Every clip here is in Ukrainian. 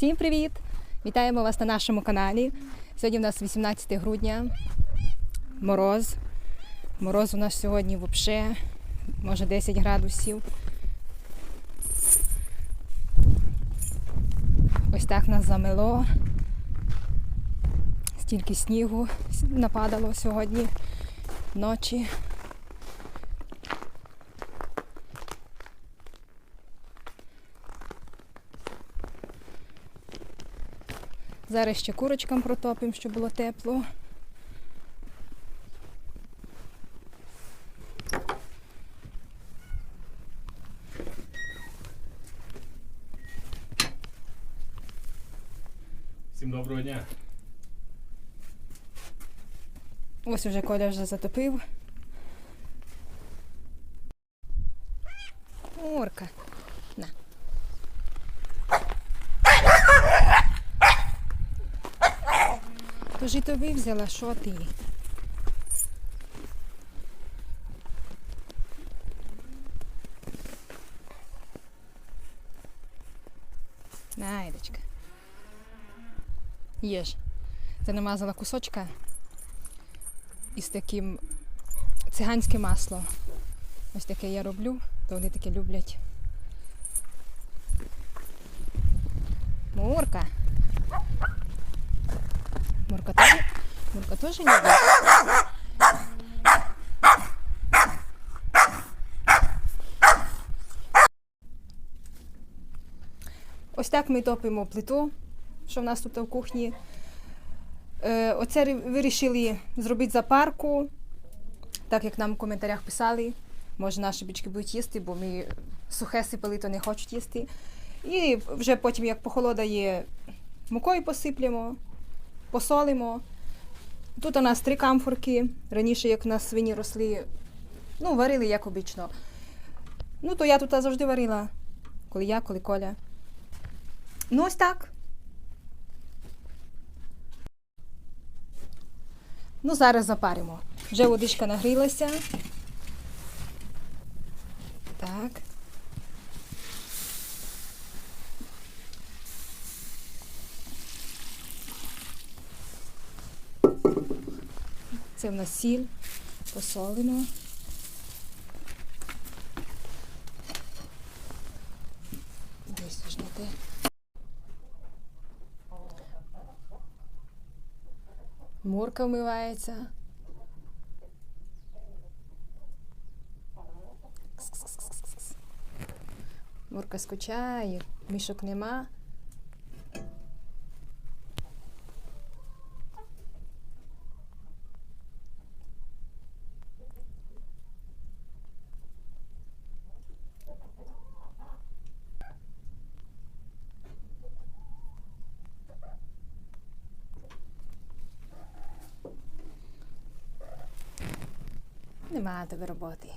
Всім привіт! Вітаємо вас на нашому каналі. Сьогодні у нас 18 грудня. Мороз. Мороз у нас сьогодні взагалі, може 10 градусів. Ось так нас замело. Стільки снігу нападало сьогодні вночі. Зараз ще курочкам протопимо, щоб було тепло. Всім доброго дня. Ось уже Коля вже затопив. Мурка. На. Тож і тобі взяла, що ти? Найдечка. Їж. Це намазала кусочка із таким циганське масло. Ось таке я роблю, то вони таке люблять. Мурка. Мурка теж, Мурка теж любить. Ось так ми топимо плиту, що в нас тут в кухні. Е, Оце вирішили зробити запарку, так як нам в коментарях писали. Може, наші бички будуть їсти, бо ми сухе сипали, то не хочуть їсти. І вже потім, як похолодає, мукою посиплемо, посолимо. Тут у нас три камфорки. Раніше, як у нас свині росли, ну, варили як обично. Ну, то я тут завжди варила. Коли я, коли Коля. Ну, ось так. Ну, зараз запаримо. Вже водичка нагрілася. Так. Це в нас сіль. Посолимо. Ж. Мурка вмивається. Мурка скучає, мішок нема. Нема тебе роботи.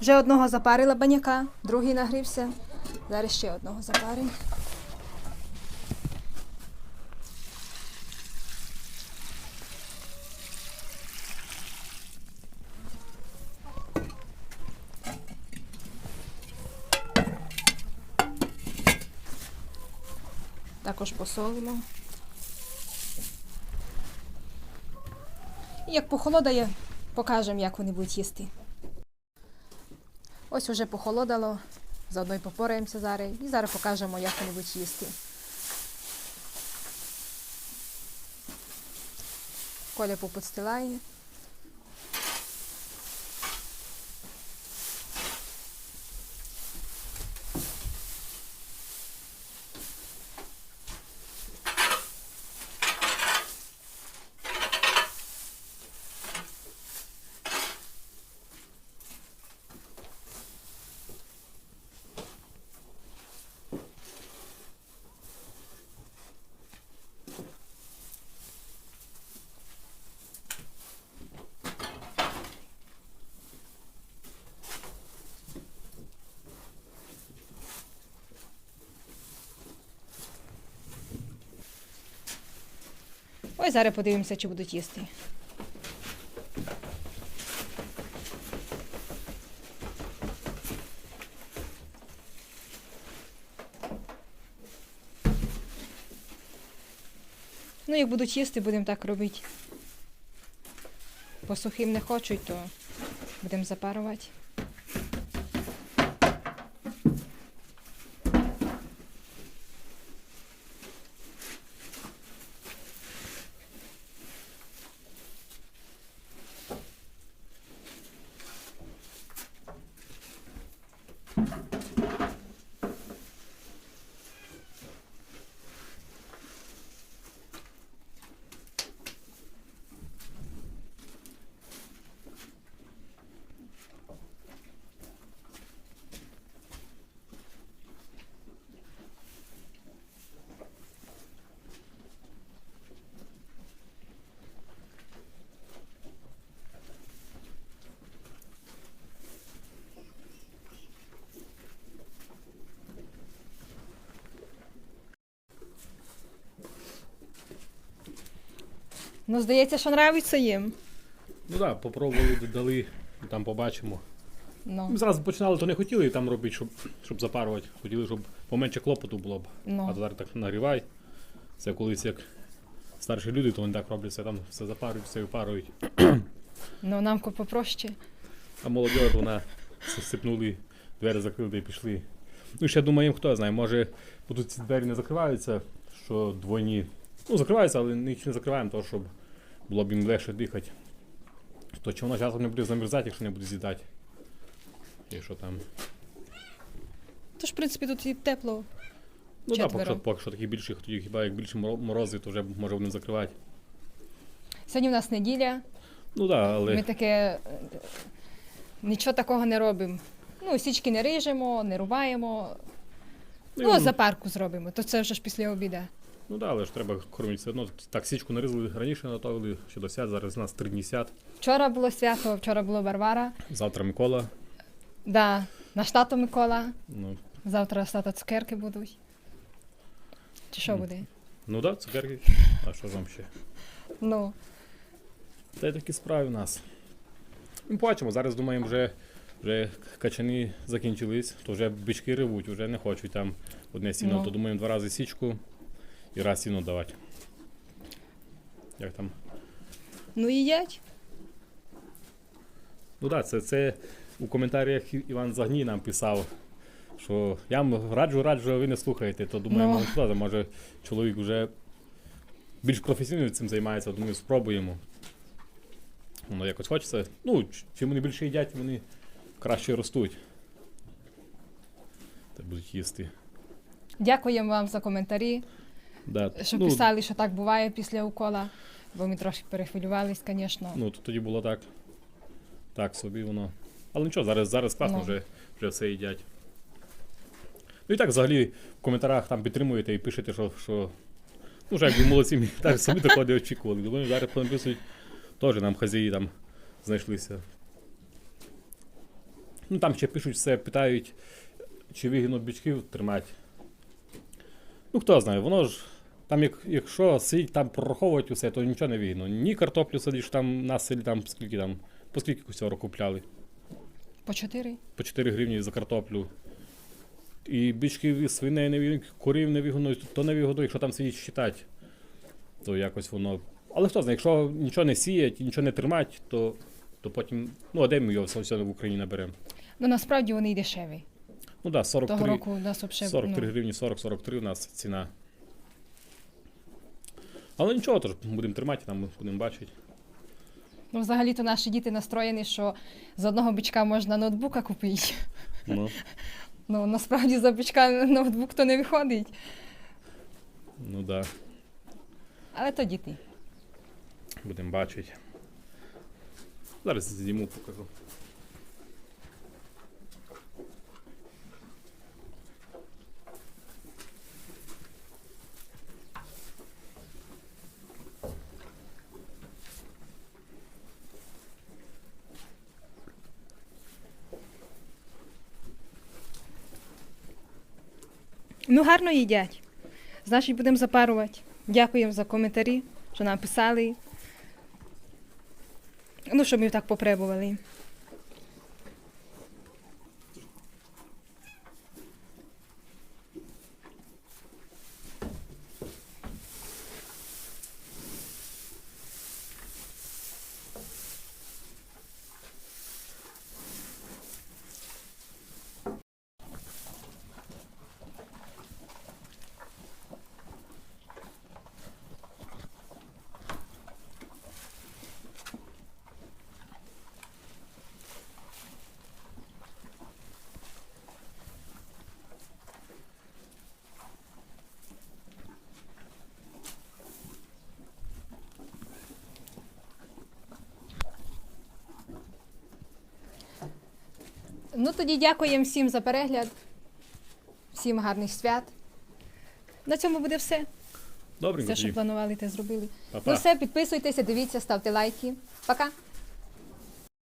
Вже одного запарила баняка, другий нагрівся. Зараз ще одного запаримо. Також посолимо. І як похолодає, покажемо, як вони будуть їсти. Ось уже похолодало, заодно й попораємося зараз. І зараз покажемо, як вони будуть їсти. Коля поподстилає. Зараз подивимося, чи будуть їсти. Ну, як будуть їсти, будемо так робити. По сухим не хочуть, то будемо запарувати. Ну, здається, що нравиться їм. Ну так, попробували, додали, там побачимо. Ну, Ми зразу починали, то не хотіли там робити, щоб, щоб запарувати. Хотіли, щоб поменше клопоту було б. ну. А зараз так нагрівай. Це колись як старші люди, то вони так роблять, все там все запарюють, все випарують. ну нам ко попроще. А молодь, вона сипнули, двері закрили та й пішли. Ну, ще думаємо, хто знає, може, бо тут ці двері не закриваються, що двойні. Ну, закриваються, але ніч не закриваємо, то щоб було б їм легше дихати. То чи воно часом не буде замерзати, якщо не буде з'їдати. Якщо там. Тож, в принципі, тут і тепло. Ну так, поки що, поки що такі більші, тоді хіба як більше морози, то вже може будемо закривати. Сьогодні в нас неділя. Ну так, але Ми таке е, нічого такого не робимо. Ну, січки не рижемо, не рубаємо. ну, Ну, запарку зробимо, то це вже ж після обіда. Ну, да, але ж треба кормити все одно. Так, січку нарізали раніше готували, ще до свят, зараз у нас три дні свят. Вчора було свято, вчора було Варвара. Завтра Микола. Да, наш тато Микола. Ну, Завтра тата цукерки будуть. Чи що буде? ну да, цукерки. А що ж вам ще? Ну, Та й такі справи у нас. Ми бачимо, зараз думаємо, вже, вже качани закінчились, то вже бички ревуть, вже не хочуть там одне сіно, Ну. то думаємо два рази січку і раз сіно давати. Як там? ну їдять. Ну так, да, це, це у коментарях Іван Загній нам писав, що я вам раджу, раджу, а ви не слухаєте, то думаємо, Ну. ну. що, може чоловік вже більш професійно цим займається, думаю, спробуємо. Воно якось хочеться. Ну, чим вони більше їдять, вони краще ростуть. Та будуть їсти. Дякуємо вам за коментарі, Да. що ну, писали, що так буває після укола, бо ми трошки перехвилювались, звісно. Ну, то тоді було так. Так собі воно. Але нічого, зараз, зараз класно вже, вже все їдять. Ну і так взагалі в коментарях там підтримуєте і пишете, що, що ну, вже якби молодці, ми так собі такого не очікували. Думаю, зараз понаписують, теж нам хазяї там знайшлися. Ну там ще пишуть все, питають, чи вигідно бичків тримати. Ну хто знає, воно ж там, як, якщо сидіть там прораховувати усе, то нічого не вигідно. Ні картоплю садиш, там на селі там скільки там, по скільки цього купляли? По чотири. По 4 гривні за картоплю. І і свиней не вигодують, корів не вигодують, то не вигодують, якщо там сидіть считати, то якось воно. Але хто знає, якщо нічого не сіять, нічого не тримать, то, то потім. Ну, а де ми його все, в Україні наберемо? Ну насправді вони й дешеві. Ну так, да, Того 43, року у нас взагалі 43 ну, гривні, 40-43 у нас ціна. Але нічого, тож будемо тримати, там будемо бачити. ну, взагалі-то наші діти настроєні, що з одного бичка можна ноутбука купити. Ну, Ну насправді за бичка ноутбук то не виходить. ну да, Але то діти. будемо бачити. Зараз зніму покажу. Ну, гарно їдять. Значить, будемо запарувати. Дякуємо за коментарі. що нам писали. Ну, щоб ми так попробували. Ну тоді дякуємо всім за перегляд. Всім гарних свят. На цьому буде все. Добре, Все, що планували, те зробили. Па-па. Ну все, підписуйтеся, дивіться, ставте лайки. Пока!